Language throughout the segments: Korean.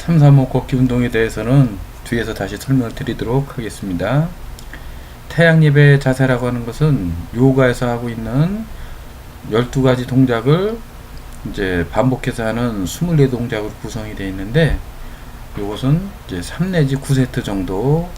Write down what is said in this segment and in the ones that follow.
3, 3호 걷기 운동에 대해서는 뒤에서 다시 설명을 드리도록 하겠습니다. 태양 예배 자세라고 하는 것은 요가에서 하고 있는 12가지 동작을 이제 반복해서 하는 24동작으로 구성이 되어 있는데 이것은 이제 3 내지 9세트 정도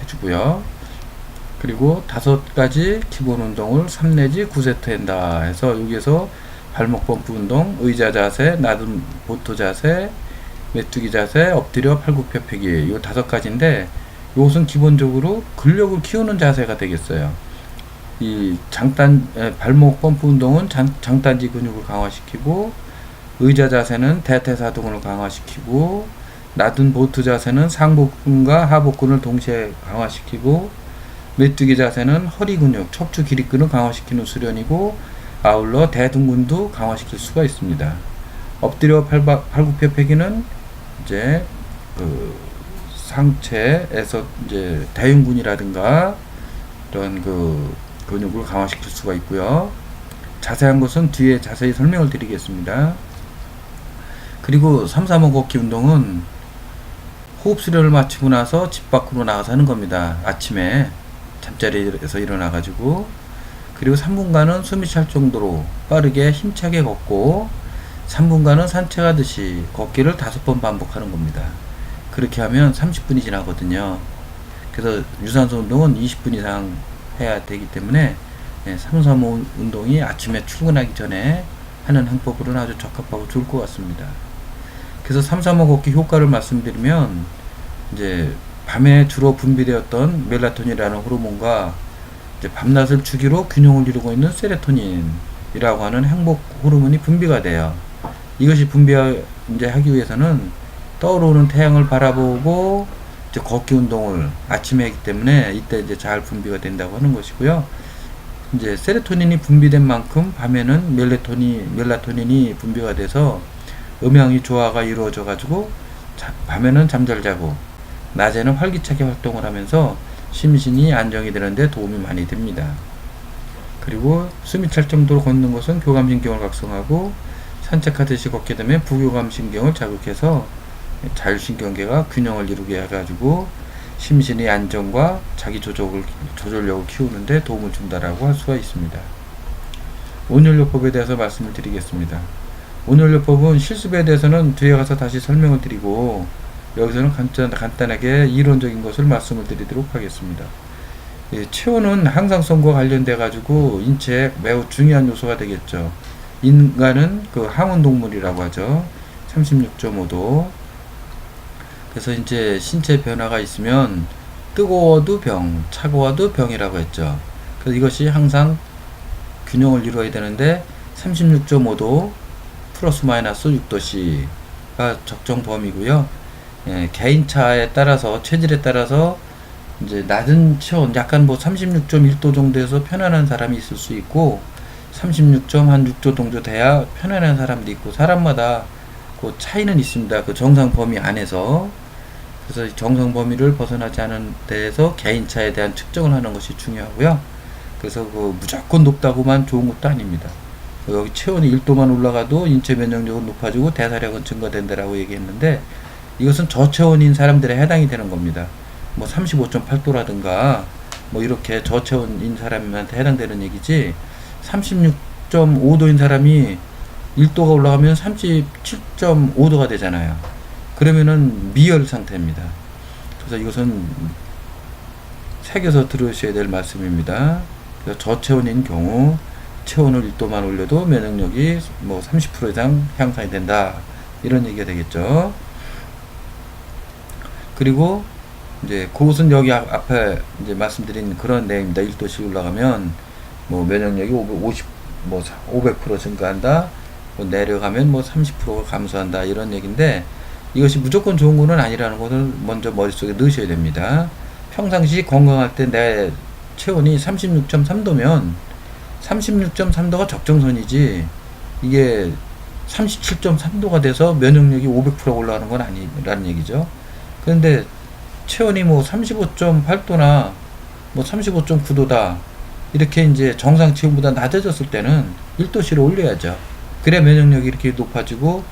해주고요. 그리고 다섯 가지 기본 운동을 3 내지 9세트 한다 해서 여기에서 발목 펌프 운동, 의자 자세, 나름 보토 자세, 메뚜기 자세, 엎드려 팔굽혀펴기 이 다섯 가지인데 이것은 기본적으로 근력을 키우는 자세가 되겠어요. 이 장단 에, 발목 펌프 운동은 장, 장단지 근육을 강화시키고 의자 자세는 대퇴사두근을 강화시키고 낮은 보트 자세는 상복근과 하복근을 동시에 강화시키고 메뚜기 자세는 허리 근육, 척추 기립근을 강화시키는 수련이고 아울러 대둔근도 강화시킬 수가 있습니다. 엎드려 팔바, 팔굽혀 펴기는 이제 그 상체에서 이제 대흉근이라든가 이런 그 근육을 강화시킬 수가 있고요. 자세한 것은 뒤에 자세히 설명을 드리겠습니다. 그리고 3, 3호 걷기 운동은 호흡 수련을 마치고 나서 집 밖으로 나가서 하는 겁니다. 아침에 잠자리에서 일어나 가지고 그리고 3분간은 숨이 찰 정도로 빠르게 힘차게 걷고 3분간은 산책하듯이 걷기를 다섯 번 반복하는 겁니다. 그렇게 하면 30분이 지나거든요. 그래서 유산소 운동은 20분 이상 해야 되기 때문에 3, 3호 운동이 아침에 출근하기 전에 하는 행법으로는 아주 적합하고 좋을 것 같습니다. 그래서 3, 3호 걷기 효과를 말씀드리면 이제 밤에 주로 분비되었던 멜라토닌이라는 호르몬과 이제 밤낮을 주기로 균형을 이루고 있는 세로토닌이라고 하는 행복 호르몬이 분비가 돼요. 이것이 분비 이제 하기 위해서는 떠오르는 태양을 바라보고 이제 걷기 운동을 아침에 하기 때문에 이때 이제 잘 분비가 된다고 하는 것이고요. 이제 세로토닌이 분비된 만큼 밤에는 멜라토닌 멜라토닌이 분비가 돼서 음양이 조화가 이루어져 가지고 밤에는 잠잘 자고 낮에는 활기차게 활동을 하면서 심신이 안정이 되는데 도움이 많이 됩니다. 그리고 숨이 찰 정도로 걷는 것은 교감신경을 각성하고 산책하듯이 걷게 되면 부교감 신경을 자극해서 자율신경계가 균형을 이루게 해가지고 심신의 안정과 자기 조절을, 조절력을 키우는데 도움을 준다라고 할 수가 있습니다. 온열요법에 대해서 말씀을 드리겠습니다. 온열요법은 실습에 대해서는 뒤에 가서 다시 설명을 드리고 여기서는 간단, 간단하게 이론적인 것을 말씀을 드리도록 하겠습니다. 예, 체온은 항상성과 관련돼 가지고 인체에 매우 중요한 요소가 되겠죠. 인간은 그 항온 동물이라고 하죠. 36.5도. 그래서 이제 신체 변화가 있으면 뜨거워도 병, 차가워도 병이라고 했죠. 그래서 이것이 항상 균형을 이루어야 되는데 36.5도 플러스 마이너스 6도씨가 적정 범위고요. 예, 개인차에 따라서 체질에 따라서 이제 낮은 체온 약간 뭐 36.1도 정도에서 편안한 사람이 있을 수 있고 36.한 6도 정도 돼야 편안한 사람도 있고 사람마다 그 차이는 있습니다. 그 정상 범위 안에서 그래서 정상 범위를 벗어나지 않은 데에서 개인차에 대한 측정을 하는 것이 중요하고요. 그래서 그 무조건 높다고만 좋은 것도 아닙니다. 여기 체온이 1도만 올라가도 인체 면역력은 높아지고 대사량은 증가된다라고 얘기했는데 이것은 저체온인 사람들에 해당이 되는 겁니다. 뭐 35.8도라든가 뭐 이렇게 저체온인 사람한테 해당되는 얘기지 36.5도인 사람이 1도가 올라가면 37.5도가 되잖아요. 그러면은 미열 상태입니다. 그래서 이것은 새겨서 들으셔야 될 말씀입니다. 저체온인 경우 체온을 1도만 올려도 면역력이 뭐 30% 이상 향상이 된다. 이런 얘기가 되겠죠. 그리고 이제 그것은 여기 앞에 이제 말씀드린 그런 내용입니다. 1도씩 올라가면 뭐 면역력이 50, 뭐 500% 증가한다. 뭐 내려가면 뭐 30%가 감소한다. 이런 얘기인데 이것이 무조건 좋은 거는 아니라는 것을 먼저 머릿속에 넣으셔야 됩니다. 평상시 건강할 때 내 체온이 36.3도면 36.3도가 적정선이지 이게 37.3도가 돼서 면역력이 500% 올라가는 건 아니라는 얘기죠. 그런데 체온이 뭐 35.8도나 뭐 35.9도다 이렇게 이제 정상 체온보다 낮아졌을 때는 1도씨를 올려야죠. 그래야 면역력이 이렇게 높아지고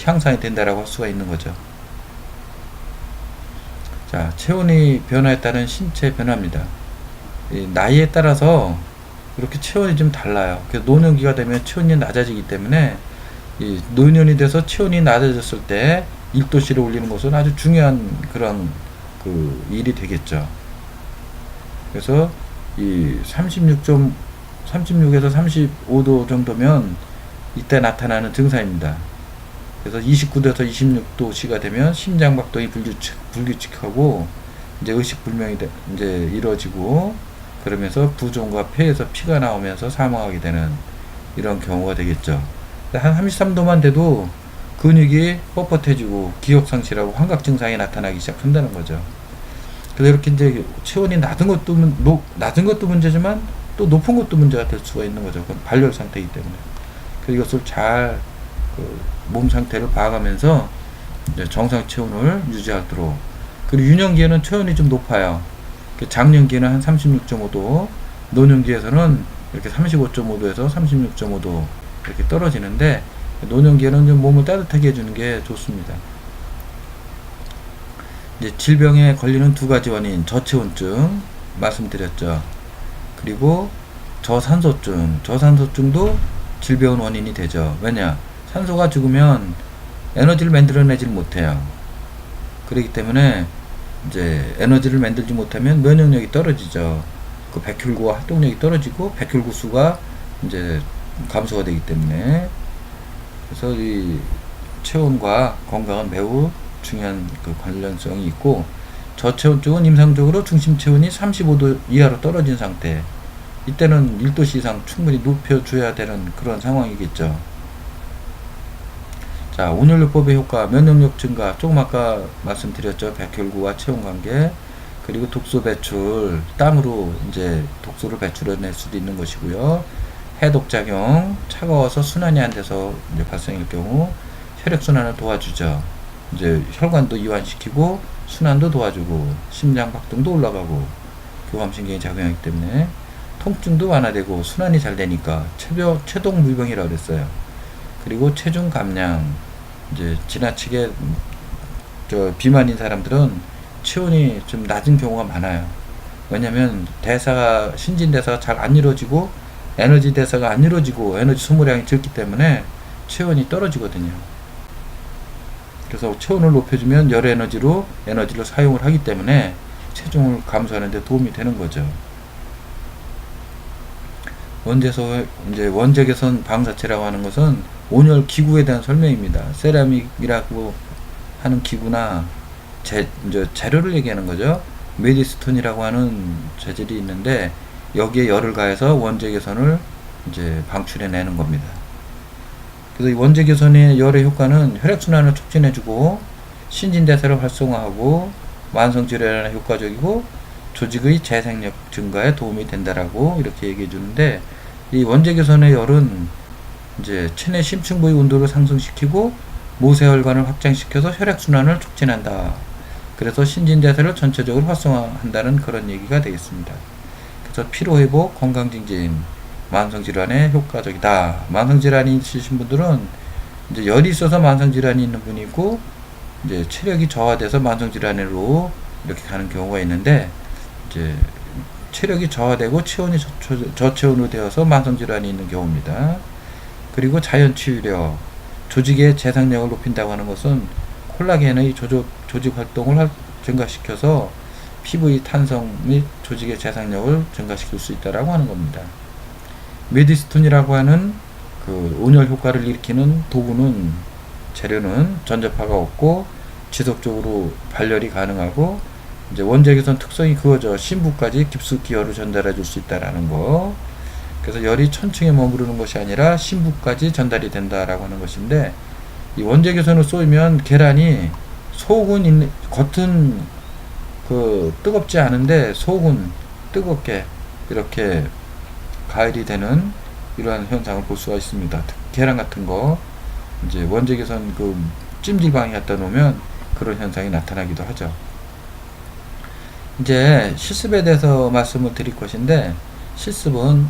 향상이 된다라고 할 수가 있는 거죠. 자, 체온이 변화에 따른 신체 변화입니다. 이 나이에 따라서 이렇게 체온이 좀 달라요. 그래서 노년기가 되면 체온이 낮아지기 때문에 이 노년이 돼서 체온이 낮아졌을 때 1도씨를 올리는 것은 아주 중요한 그런 그 일이 되겠죠. 그래서 이 36점 36에서 35도 정도면 이때 나타나는 증상입니다. 그래서 29도에서 26도씨가 되면 심장박동이 불규칙, 불규칙하고 이제 의식불명이 돼- 이제 이루어지고 그러면서 부종과 폐에서 피가 나오면서 사망하게 되는 이런 경우가 되겠죠. 한 33도만 돼도 근육이 뻣뻣해지고 기억 상실하고 환각 증상이 나타나기 시작한다는 거죠. 그래서 이렇게 이제 체온이 낮은 것도 문- 노- 낮은 것도 문제지만 또 높은 것도 문제가 될 수가 있는 거죠. 그건 발열 상태이기 때문에. 그래서 이것을 잘 그 몸 상태를 봐가면서 정상 체온을 유지하도록 그리고 유년기에는 체온이 좀 높아요. 그 장년기에는 한 36.5도, 노년기에서는 이렇게 35.5도에서 36.5도 이렇게 떨어지는데 노년기에는 좀 몸을 따뜻하게 해주는 게 좋습니다. 질병에 걸리는 두 가지 원인 저체온증 말씀드렸죠. 그리고 저산소증, 저산소증도 질병 원인이 되죠. 왜냐? 산소가 죽으면 에너지를 만들어내질 못해요. 그렇기 때문에 이제 에너지를 만들지 못하면 면역력이 떨어지죠. 그 백혈구와 활동력이 떨어지고 백혈구 수가 이제 감소가 되기 때문에 그래서 이 체온과 건강은 매우 중요한 그 관련성이 있고 저체온증은 임상적으로 중심 체온이 35도 이하로 떨어진 상태 이때는 1도씨 이상 충분히 높여줘야 되는 그런 상황이겠죠. 자, 온열요법의 효과, 면역력 증가, 조금 아까 말씀드렸죠. 백혈구와 체온 관계, 그리고 독소 배출, 땀으로 이제 독소를 배출해낼 수도 있는 것이고요. 해독작용, 차가워서 순환이 안 돼서 이제 발생할 경우 혈액순환을 도와주죠. 이제 혈관도 이완시키고 순환도 도와주고 심장 박동도 올라가고 교감신경이 작용하기 때문에 통증도 완화되고 순환이 잘 되니까 체병, 체동물병이라고 그랬어요. 그리고 체중 감량 이제 지나치게 저 비만인 사람들은 체온이 좀 낮은 경우가 많아요. 왜냐면 대사가 신진 대사가 잘 안 이루어지고 에너지 대사가 안 이루어지고 에너지 소모량이 적기 때문에 체온이 떨어지거든요. 그래서 체온을 높여주면 열 에너지로 에너지를 사용을 하기 때문에 체중을 감소하는 데 도움이 되는 거죠. 원재소 이제 원재 개선 방사체라고 하는 것은 온열 기구에 대한 설명입니다. 세라믹이라고 하는 기구나 재 이제 재료를 얘기하는 거죠. 메디스톤이라고 하는 재질이 있는데 여기에 열을 가해서 원재 개선을 이제 방출해 내는 겁니다. 그래서 이 원재 개선의 열의 효과는 혈액 순환을 촉진해주고 신진대사를 활성화하고 만성 질환에 효과적이고 조직의 재생력 증가에 도움이 된다라고 이렇게 얘기해 주는데 이 원재 개선의 열은 이제 체내 심층 부위 온도를 상승시키고 모세혈관을 확장시켜서 혈액 순환을 촉진한다. 그래서 신진대사를 전체적으로 활성화한다는 그런 얘기가 되겠습니다. 그래서 피로 회복, 건강 증진, 만성 질환에 효과적이다. 만성 질환이 있으신 분들은 이제 열이 있어서 만성 질환이 있는 분이 있고 이제 체력이 저하돼서 만성 질환으로 이렇게 가는 경우가 있는데 이제 체력이 저하되고 체온이 저, 저체온으로 되어서 만성 질환이 있는 경우입니다. 그리고 자연 치유력, 조직의 재생력을 높인다고 하는 것은 콜라겐의 조조, 조직 활동을 할- 증가시켜서 피부의 탄성 및 조직의 재생력을 증가시킬 수 있다라고 하는 겁니다. 메디스톤이라고 하는 그 온열 효과를 일으키는 도구는 재료는 전자파가 없고 지속적으로 발열이 가능하고 이제 원재 개선 특성이 그거죠. 심부까지 깊숙이 열을 전달해 줄 수 있다라는 거. 그래서 열이 천층에 머무르는 것이 아니라 심부까지 전달이 된다라고 하는 것인데 이 원재 개선을 쏘면 계란이 속은 있는 겉은 그 뜨겁지 않은데 속은 뜨겁게 이렇게 가열이 되는 이러한 현상을 볼 수가 있습니다. 계란 같은 거 이제 원재 개선 그 찜질방에 갖다 놓으면 그런 현상이 나타나기도 하죠. 이제 실습에 대해서 말씀을 드릴 것인데 실습은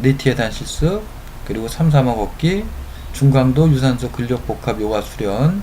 니티에단 실습 그리고 3, 3억 걷기 중강도 유산소 근력 복합 요가 수련